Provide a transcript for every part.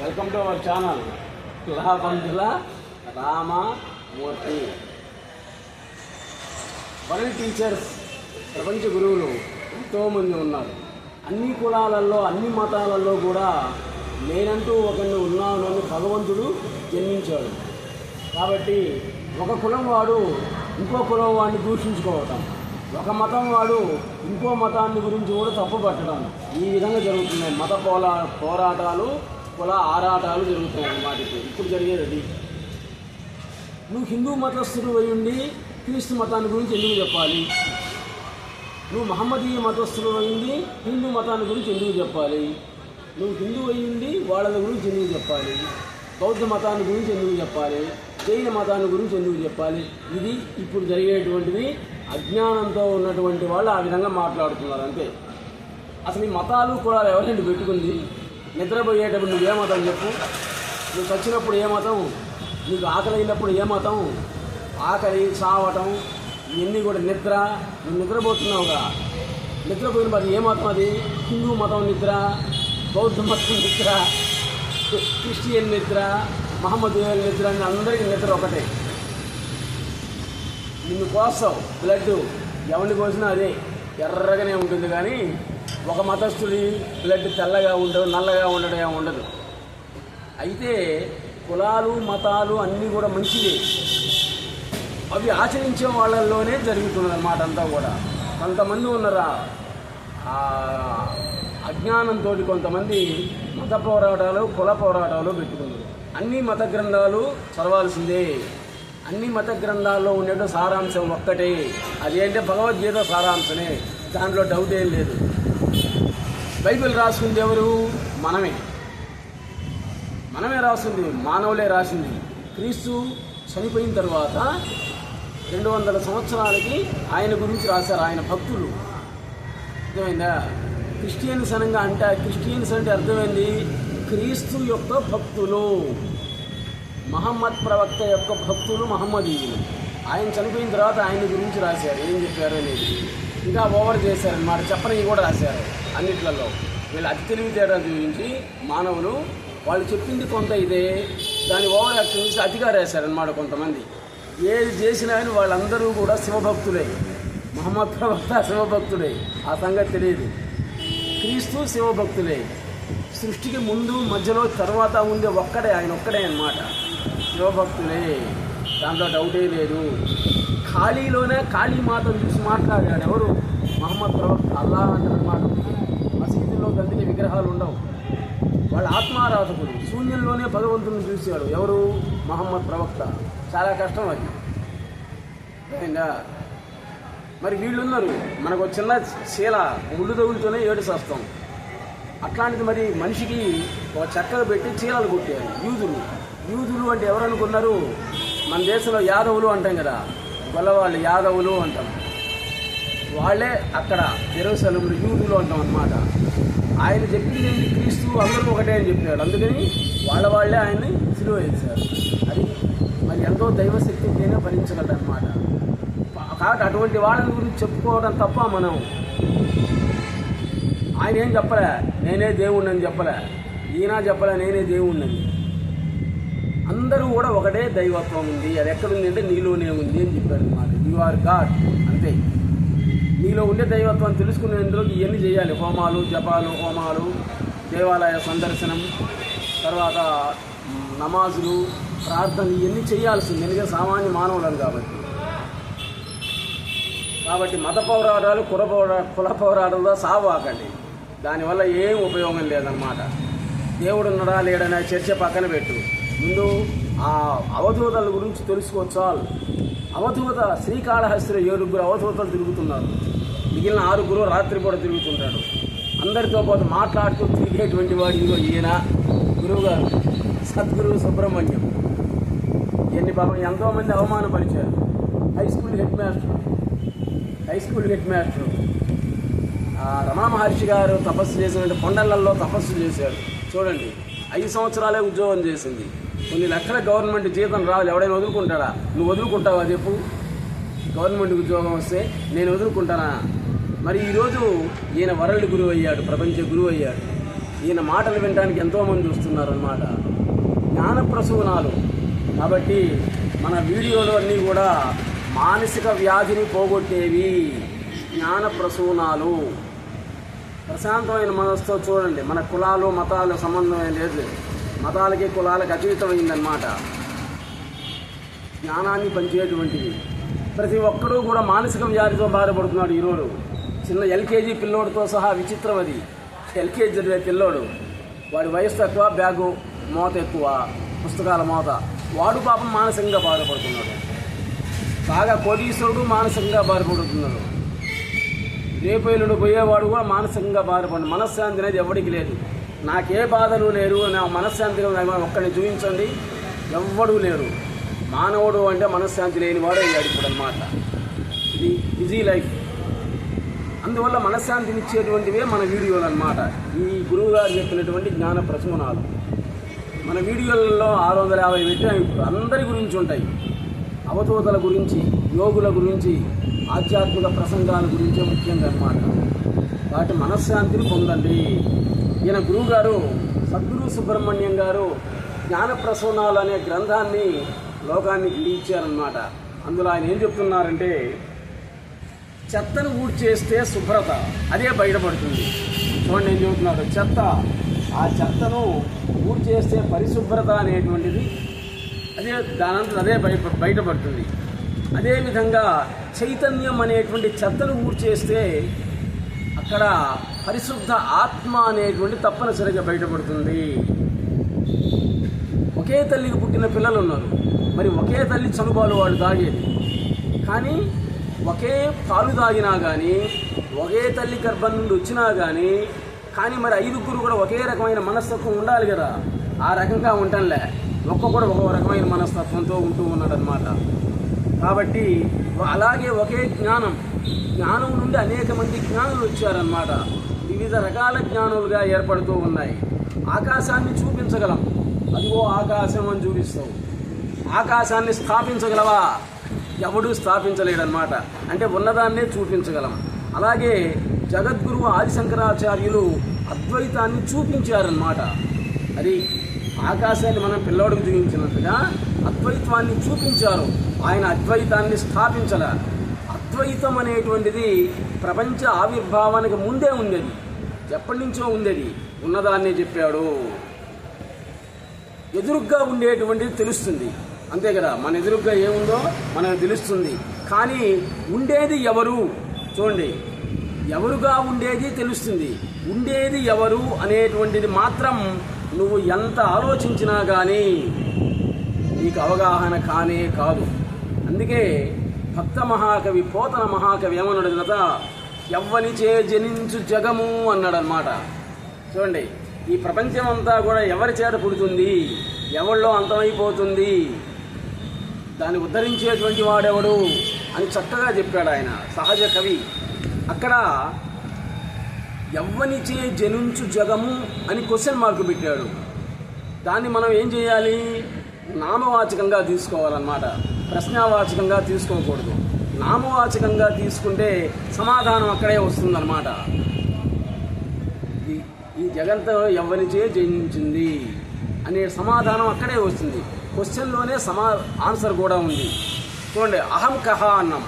Welcome to our channel Kulabandhula Ramamurthy world teachers ప్రపంచ గురువులు ఎంతోమంది ఉన్నారు. అన్ని కులాలలో అన్ని మతాలలో కూడా నేనంటూ ఒకరిని ఉన్నాను అని భగవంతుడు జన్మించాడు. కాబట్టి ఒక కులం వాడు ఇంకో కులం వాడిని దూషించుకోవటం ఒక మతం వాడు ఇంకో మతాన్ని గురించి కూడా తప్పు పట్టడం ఈ విధంగా జరుగుతున్నాయి. మత పోలా పోరాటాలు కుల ఆరాటాలు జరుగుతాయి వాటికి ఇప్పుడు. జరిగేది అది. నువ్వు హిందూ మతస్థుడు అయి ఉండి క్రీస్తు మతాన్ని గురించి ఎందుకు చెప్పాలి? నువ్వు మహమ్మదీయ మతస్థుడు అయింది హిందూ మతాన్ని గురించి ఎందుకు చెప్పాలి? నువ్వు హిందూ అయ్యింది వాళ్ళ గురించి ఎందుకు చెప్పాలి? బౌద్ధ మతాన్ని గురించి ఎందుకు చెప్పాలి? జైన మతాన్ని గురించి ఎందుకు చెప్పాలి? ఇది ఇప్పుడు జరిగేటువంటిది. అజ్ఞానంతో ఉన్నటువంటి వాళ్ళు ఆ విధంగా మాట్లాడుతున్నారు అంతే. అసలు ఈ మతాలు కూడా ఎవరండి పెట్టుకుంది? నిద్రపోయేటప్పుడు నువ్వు ఏమవుతావు చెప్పు? నువ్వు చచ్చినప్పుడు ఏమవుతావు? నీకు ఆకలి అయినప్పుడు ఏమవుతావు? ఆకలి చావటం ఇవన్నీ కూడా నిద్ర. నువ్వు నిద్రపోతున్నావుగా నిద్రపోయిన మరి ఏ అది? హిందూ మతం నిద్ర బౌద్ధ మతం నిద్ర క్రిస్టియన్ నిద్ర మహమ్మద్ నిద్ర అని అందరికీ నిద్ర ఒకటే. నిన్ను కోస్తావు. బ్లడ్ ఎవరిని కోసినా అదే. ఎర్రగానే ఉంటుంది కానీ ఒక మతస్థుడి బ్లడ్ తెల్లగా ఉండదు నల్లగా ఉండడం ఏమి ఉండదు. అయితే కులాలు మతాలు అన్నీ కూడా మంచివే. అవి ఆచరించే వాళ్ళల్లోనే జరుగుతున్నది అన్నమాట అంతా కూడా. కొంతమంది ఉన్నారా? అజ్ఞానంతో కొంతమంది మత పోరాటాలు కుల పోరాటాలు పెట్టుకున్నారు అన్ని మత గ్రంథాలు చదవాల్సిందే. అన్ని మత గ్రంథాల్లో ఉండే సారాంశం ఒక్కటే. అదేంటే భగవద్గీత సారాంశమే. దాంట్లో డౌట్ ఏం లేదు. బైబిల్ రాసింది ఎవరు? మనమే. మనమే రాసింది మానవులే రాసింది. క్రీస్తు చనిపోయిన తర్వాత రెండు వందల సంవత్సరాలకి ఆయన గురించి రాశారు ఆయన భక్తులు. అర్థమైందా? క్రిస్టియన్స్ అనగా అంటే క్రిస్టియన్స్ అంటే అర్థమైంది క్రీస్తు యొక్క భక్తులు. మహమ్మద్ ప్రవక్త యొక్క భక్తులు మహమ్మదీయులు. ఆయన చనిపోయిన తర్వాత ఆయన గురించి రాశారు. ఏం చెప్పారు అనేది? ఇంకా ఓవర్ చేశారన్నమాట చెప్పని కూడా రాశారు అన్నిట్లలో. వీళ్ళు అతి తెలివితేటలు చూపించి మానవులు వాళ్ళు చెప్పింది కొంత ఇదే. దాని ఓవర్ యాక్షన్ చూసి అతిగా రాశారనమాట కొంతమంది. ఏది చేసినా కానీ వాళ్ళందరూ కూడా శివభక్తులే. మహమ్మద్ ప్రవక్త శివభక్తుడే. ఆ సంగతి తెలియదు. క్రీస్తు శివభక్తులే. సృష్టికి ముందు మధ్యలో తర్వాత ఉండే ఒక్కడే ఆయన ఒక్కడే అన్నమాట. శివభక్తులే. దాంట్లో డౌటే లేదు. ఖాళీలోనే ఖాళీ మాతను చూసి మాట్లాడాడు ఎవరు? మహమ్మద్ ప్రవక్త అల్లా అంటారన్నమాట మసీదుల్లో అందుకే విగ్రహాలు ఉండవు. వాళ్ళ ఆత్మారాధకుడు శూన్యంలోనే భగవంతుని చూశాడు. ఎవరు? మహమ్మద్ ప్రవక్త. చాలా కష్టం అది. ఏంగా మరి వీళ్ళున్నారు. మనకు చిన్న శీల ముళ్ళు తగులుతూనే ఏడు చేస్తాం అట్లాంటిది మరి మనిషికి ఒక చక్కగా పెట్టి చీలలు కొట్టారు. యూదులు. యూదులు అంటే ఎవరు అనుకున్నారు? మన దేశంలో యాదవులు అంటాం కదా గొల్లవాళ్ళు యాదవులు అంటాం. వాళ్ళే అక్కడ జెరూసలంలో యూదులు అంటాం అన్నమాట. ఆయన చెప్పింది ఏంటి క్రీస్తు అందరూ ఒకటే అని చెప్పాడు అందుకని వాళ్ళ వాళ్ళే ఆయన్ని సిలువ వేశారు. అది మరి ఎంతో దైవశక్తితోనే ఉంటేనే కాబట్టి అటువంటి వాళ్ళని గురించి చెప్పుకోవడం తప్ప మనం ఆయన ఏం చెప్పలే? నేనే దేవుణ్ణి అని చెప్పలే. ఈయన చెప్పలే నేనే దేవుణ్ణి అని అందరూ కూడా ఒకటే దైవత్వం ఉంది. అది ఎక్కడుంది అంటే నీలోనే ఉంది అని చెప్పాడు అనమాట యు ఆర్ గాడ్ అంతే. నీలో ఉండే దైవత్వం తెలుసుకునేందుకు ఇవన్నీ చేయాలి. హోమాలు జపాలు హోమాలు దేవాలయ సందర్శనం తర్వాత నమాజులు ప్రార్థన ఇవన్నీ చేయాల్సింది. ఎందుకంటే సామాన్య మానవులను కాబట్టి. కాబట్టి మత పోరాటాలు కుల పోరా కుల పోరాటాలతో సావాకండి దానివల్ల ఏం ఉపయోగం లేదన్నమాట. దేవుడు ఉన్నాడా లేడనే చర్చ పక్కన పెట్టు. ముందు ఆ అవధూతల గురించి తెలుసుకో అవధూత శ్రీకాళహస్తిలో ఏడుగురు అవధూతలు తిరుగుతున్నారు. మిగిలిన ఆరుగురు రాత్రిపూట తిరుగుతుంటాడు అందరితో పాటు మాట్లాడుతూ తిరిగేటువంటి వాడు ఇదిగో ఈయన గురువుగారు సద్గురువు సుబ్రహ్మణ్యం. ఎన్ని పాపం ఎంతోమంది అవమానపరిచారు. High school head master high school head master Ramana Maharshi గారు తపస్సు చేసినట్టు కొండలలో తపస్సు చేశారు. చూడండి ఐదు సంవత్సరాలే ఉద్యోగం చేసింది. కొన్ని లక్షల గవర్నమెంట్ జీతం రావాలి. ఎవడైనా వదులుకుంటాడా? నువ్వు వదులుకుంటావా చెప్పు. గవర్నమెంట్ ఉద్యోగం వస్తే నేను వదులుకుంటానా? మరి ఈరోజు ఈయన వరల్డ్ గురువు అయ్యాడు ప్రపంచ గురువు అయ్యాడు. ఈయన మాటలు వినడానికి ఎంతోమంది వస్తున్నారన్నమాట జ్ఞాన ప్రసూనాలు కాబట్టి మన వీడియోలు అన్నీ కూడా మానసిక వ్యాధిని పోగొట్టేవి. జ్ఞాన ప్రసూనాలు ప్రశాంతమైన మనసుతో చూడండి. మన కులాలు మతాలు సంబంధం లేదు. మతాలకి కులాలకు అతీతమైందన్నమాట. జ్ఞానాన్ని పంచేటువంటిది. ప్రతి ఒక్కరూ కూడా మానసిక వ్యాధితో బాధపడుతున్నాడు ఈరోజు. చిన్న ఎల్కేజీ పిల్లోడితో సహా విచిత్రం అది ఎల్కేజీ చదివే పిల్లోడు. వాడి వయసు తక్కువ బ్యాగు మోత ఎక్కువ పుస్తకాల మోత. వాడు పాపం మానసికంగా బాధపడుతున్నాడు. బాగా కోటీశ్వరుడు మానసికంగా బాధపడుతున్నాడు. రేపేలుడు పోయేవాడు కూడా మానసికంగా బాధపడి మనశ్శాంతి అనేది ఎవరికి లేదు. నాకే బాధలు లేరు నా మనశ్శాంతిగా ఒక్కడిని చూపించండి. ఎవ్వడూ లేరు. మానవుడు అంటే మనశ్శాంతి లేనివాడు అయ్యాడు ఇప్పుడు అనమాట ఇది బిజీ లైఫ్. అందువల్ల మనశ్శాంతిని ఇచ్చేటువంటివే మన వీడియోలు అన్నమాట ఈ గురువుగారు చెప్పినటువంటి జ్ఞాన ప్రసూనాలు మన వీడియోలలో ఆరు వందల యాభై పెట్టిన అందరి గురించి ఉంటాయి. అవతూతల గురించి యోగుల గురించి ఆధ్యాత్మిక ప్రసంగాల గురించే ముఖ్యంగా అన్నమాట. వాటి మనశ్శాంతిని పొందండి. ఈయన గురువు గారు సద్గురు సుబ్రహ్మణ్యం గారు జ్ఞానప్రసవనాలు అనే గ్రంథాన్ని లోకానికి ఇచ్చారనమాట అందులో ఆయన ఏం చెప్తున్నారంటే చెత్తను ఊడ్చేస్తే శుభ్రత అదే బయటపడుతుంది. చూడండి ఏం చెబుతున్నాడు చెత్త ఆ చెత్తను ఊడ్చేస్తే పరిశుభ్రత అనేటువంటిది అదే దానంతా అదే బయట బయటపడుతుంది. అదేవిధంగా చైతన్యం అనేటువంటి చెత్తను ఊడ్చేస్తే అక్కడ పరిశుద్ధ ఆత్మ అనేటువంటి తప్పనిసరిగా బయటపడుతుంది. ఒకే తల్లికి పుట్టిన పిల్లలు ఉన్నారు. మరి ఒకే తల్లి చనుబాలు వాళ్ళు తాగేది. కానీ ఒకే పాలు తాగినా కానీ ఒకే తల్లి గర్భం నుండి వచ్చినా కానీ కానీ మరి ఐదుగురు కూడా ఒకే రకమైన మనస్తత్వం ఉండాలి కదా. ఆ రకంగా ఉండటంలే ఒక్కొక్కడు ఒక రకమైన మనస్తత్వంతో ఉంటూ ఉన్నాడనమాట కాబట్టి అలాగే ఒకే జ్ఞానం జ్ఞానం నుండి అనేక మంది జ్ఞానులు వచ్చారనమాట వివిధ రకాల జ్ఞానులుగా ఏర్పడుతూ ఉన్నాయి. ఆకాశాన్ని చూపించగలం. అదిగో ఆకాశం అని చూపిస్తావు. ఆకాశాన్ని స్థాపించగలవా? ఎవడూ స్థాపించలేడనమాట అంటే ఉన్నదాన్నే చూపించగలం. అలాగే జగద్గురువు ఆదిశంకరాచార్యులు అద్వైతాన్ని చూపించారనమాట అది ఆకాశాన్ని మనం పిల్లోడికి చూపించినట్టుగా అద్వైతాన్ని చూపించారు. ఆయన అద్వైతాన్ని స్థాపించలే. అద్వైతం అనేటువంటిది ప్రపంచ ఆవిర్భావానికి ముందే ఉండేది. ఎప్పటి నుంచో ఉండేది. ఉన్నదాన్నే చెప్పాడు. ఎదురుగ్గా ఉండేటువంటిది తెలుస్తుంది. అంతే కదా? మన ఎదురుగ్గా ఏముందో మనకు తెలుస్తుంది. కానీ ఉండేది ఎవరు? చూడండి. ఎవరుగా ఉండేది తెలుస్తుంది. ఉండేది ఎవరు అనేటువంటిది మాత్రం నువ్వు ఎంత ఆలోచించినా కానీ నీకు అవగాహన కానే కాదు. అందుకే భక్త మహాకవి పోతన మహాకవి ఏమన్నాడు కదా ఎవ్వనిచే జనించు జగము అన్నాడనమాట చూడండి ఈ ప్రపంచం అంతా కూడా ఎవరి చేత పుడుతుంది? ఎవరిలో అంతమైపోతుంది? దాన్ని ఉద్ధరించేటువంటి వాడెవడు అని చక్కగా చెప్పాడు ఆయన సహజ కవి. అక్కడ ఎవ్వనిచే జనించు జగము అని క్వశ్చన్ మార్క్ పెట్టాడు. దాన్ని మనం ఏం చేయాలి? నామవాచకంగా తీసుకోవాలన్నమాట. ప్రశ్నావాచకంగా తీసుకోకూడదు. నామవాచకంగా తీసుకుంటే సమాధానం అక్కడే వస్తుందన్నమాట. ఈ- ఈ జగంతో ఎవరిచే జయించింది అనే సమాధానం అక్కడే వస్తుంది. క్వశ్చన్లోనే సమా ఆన్సర్ కూడా ఉంది. చూడండి అహం కహ అన్నాం.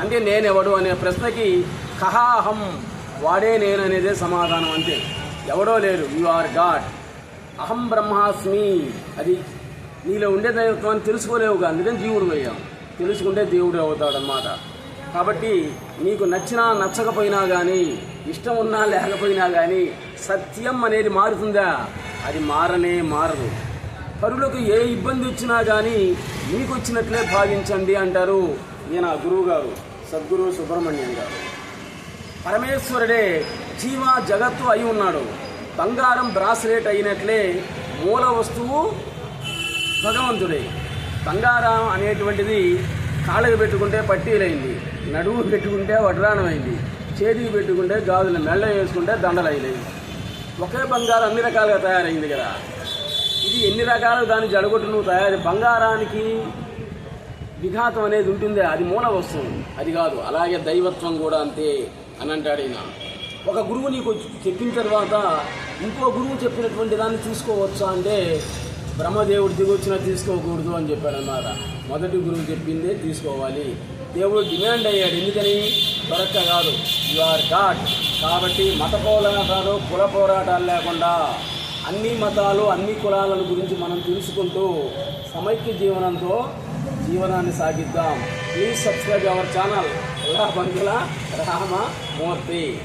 అంటే నేనెవడు అనే ప్రశ్నకి కహ అహం వాడే నేను అనేదే సమాధానం అంతే. ఎవడో లేరు యు ఆర్ గాడ్. అహం బ్రహ్మాస్మి. అది నీలో ఉండే దైవత్వాన్ని తెలుసుకోలేవుగా అందుకని జీవుడు అయ్యావు. తెలుసుకుంటే దేవుడు అవుతాడనమాట కాబట్టి నీకు నచ్చినా నచ్చకపోయినా కానీ ఇష్టం ఉన్నా లేకపోయినా కానీ సత్యం అనేది మారుతుందా? అది మారనే మారదు. పరులకు ఏ ఇబ్బంది వచ్చినా కానీ మీకు వచ్చినట్లే భావించండి అంటారు ఈయన గురువు గారు సద్గురు సుబ్రహ్మణ్యం గారు. పరమేశ్వరుడే జీవ జగత్తు అయి ఉన్నాడు. బంగారం బ్రాస్లెట్ అయినట్లే మూల వస్తువు భగవంతుడే. బంగారం అనేటువంటిది కాళ్ళకి పెట్టుకుంటే పట్టీలైంది నడువు పెట్టుకుంటే వడ్రాణమైంది చేతికి పెట్టుకుంటే గాజులు మెళ్ళ వేసుకుంటే దండలైనవి. ఒకే బంగారం అన్ని రకాలుగా తయారైంది కదా. ఇది ఎన్ని రకాలు దాన్ని జడగొట్టు నువ్వు తయారు బంగారానికి విఘాతం అనేది ఉంటుంది అది మూల వస్తువు. అది కాదు అలాగే దైవత్వం కూడా అంతే అని అంటాడు ఈయన. ఒక గురువు నీకు చెప్పిన తర్వాత ఇంకో గురువు చెప్పినటువంటి దాన్ని చూసుకోవచ్చా అంటే బ్రహ్మదేవుడు దిగొచ్చినా తీసుకోకూడదు అని చెప్పాడు అన్నమాట మొదటి గురువు చెప్పిందే తీసుకోవాలి. దేవుడు డిమాండ్ అయ్యాడు. ఎందుకని? దొరక్క కాదు. యు ఆర్ గాడ్ కాబట్టి మత పోరాటాలు కుల పోరాటాలు లేకుండా అన్ని మతాలు అన్ని కులాల గురించి మనం తెలుసుకుంటూ సమైక్య జీవనంతో జీవనాన్ని సాగిద్దాం. Please subscribe our channel Bangula Ramamurthy.